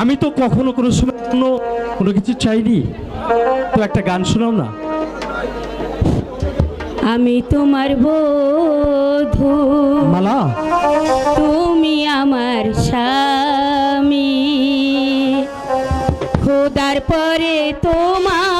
আমি তো কখনো কোনো সময় কোনো কোনো কিছু চাইনি। তো একটা গান শোনাও না। আমি তোমার বধু। মালা। তুমি আমার স্বামী। খোদার পরে তোমায়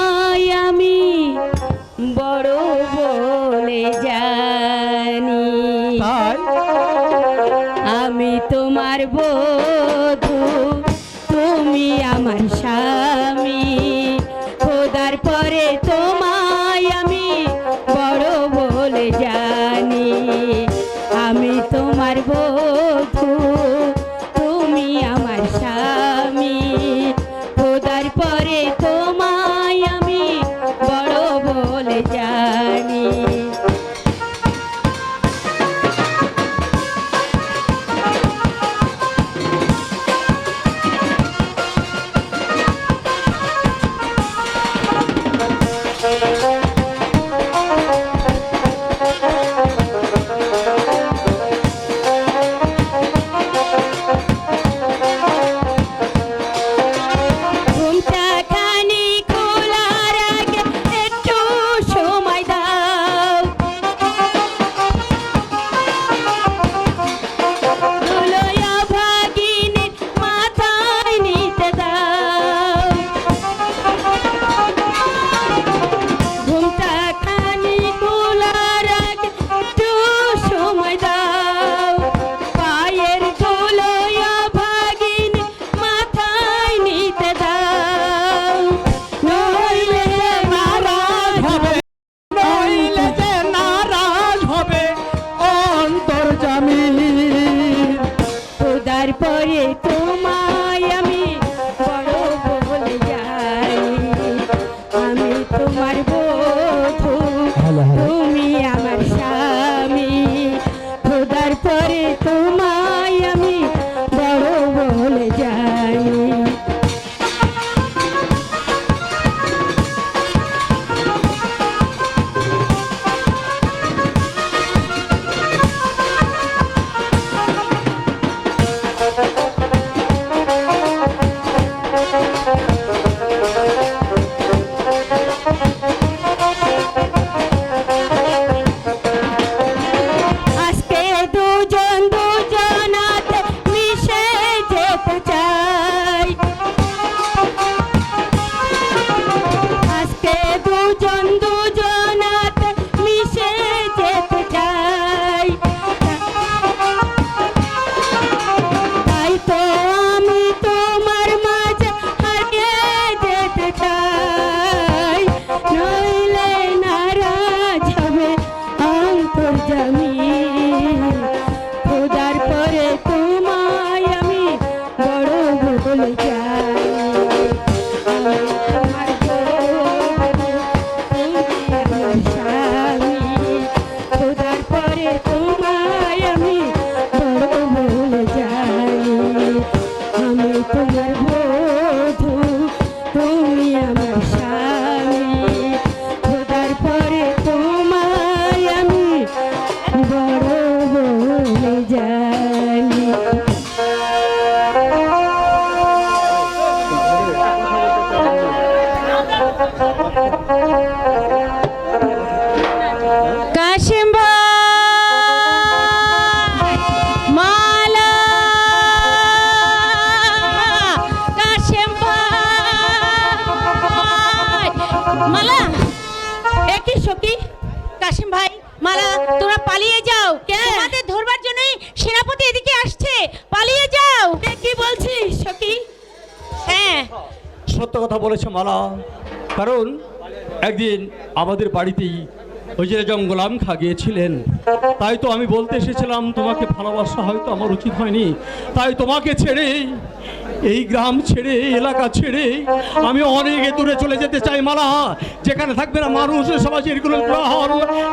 সখী, কাশিম ভাই, মালা, তোমরা পালিয়ে যাও তোমাদের ধরবার জন্য সেনাপতি এদিকে আসছে, পালিয়ে যাও। কি বলছিস, সখী? হ্যাঁ। সত্য কথা বলেছে, মালা। কারণ একদিন আমাদের বাড়িতেই ওই যে একজন গোলাম খা গিয়েছিলেন। তাই তো আমি বলতে এসেছিলাম তোমাকে ভালোবাসা হয়তো আমার উচিত হয়নি। তাই তোমাকে ছেড়ে এই গ্রাম ছেড়ে এলাকা ছেড়ে আমি অনেক দূরে চলে যেতে চাই মালা। যেখানে থাকবে না মানুষ সমাজের কোনো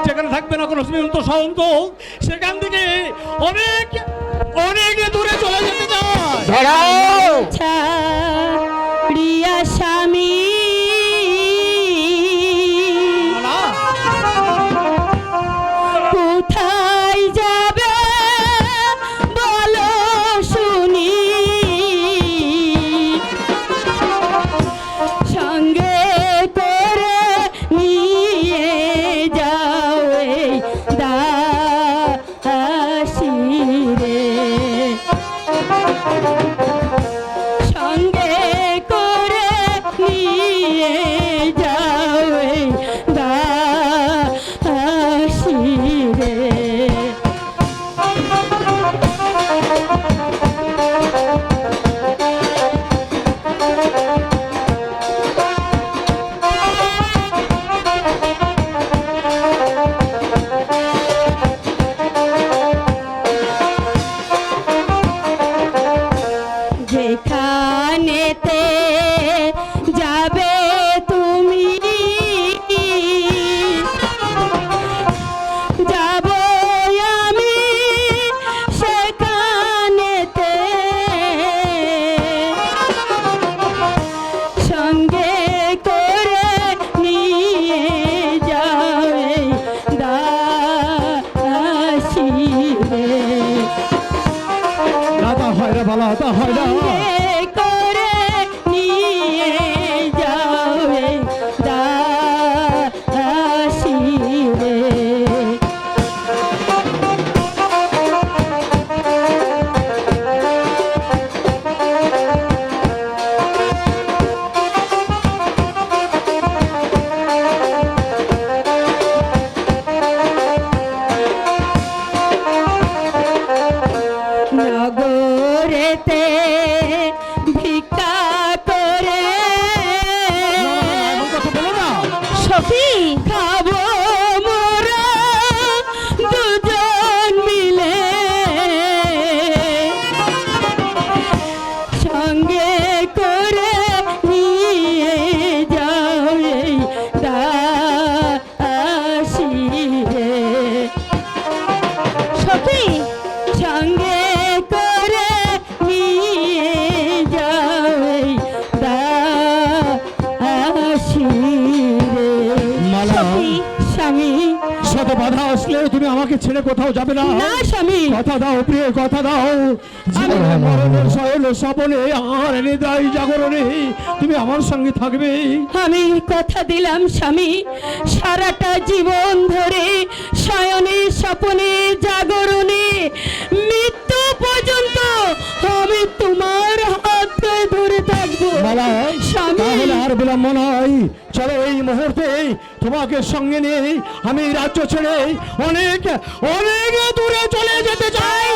যেখানে থাকবে না কোনো সীমন্ত সন্ত সেখান থেকে অনেক অনেক দূরে চলে যেতে চাই। কথা হয় না তুমি আমাকে ছেড়ে কোথাও যাবে না? না স্বামী। কথা দাও প্রিয় কথা দাও। জীবনে মরণের শয়ন স্বপনে আর নিদ্রাই জাগরণে তুমি আমার সঙ্গে থাকবে। আমি কথা দিলাম স্বামী। সারাটা জীবন ধরে শয়নে স্বপনে জাগরণে মৃত্যু পর্যন্ত আমি তোমার হাত ধরে থাকব। স্বামী। আর বিলম্ব নয়। চলো এই মুহূর্তে তোমাকে সঙ্গে নিয়ে আমি রাজ্য ছেড়ে অনেক অনেক দূরে চলে যেতে চাই।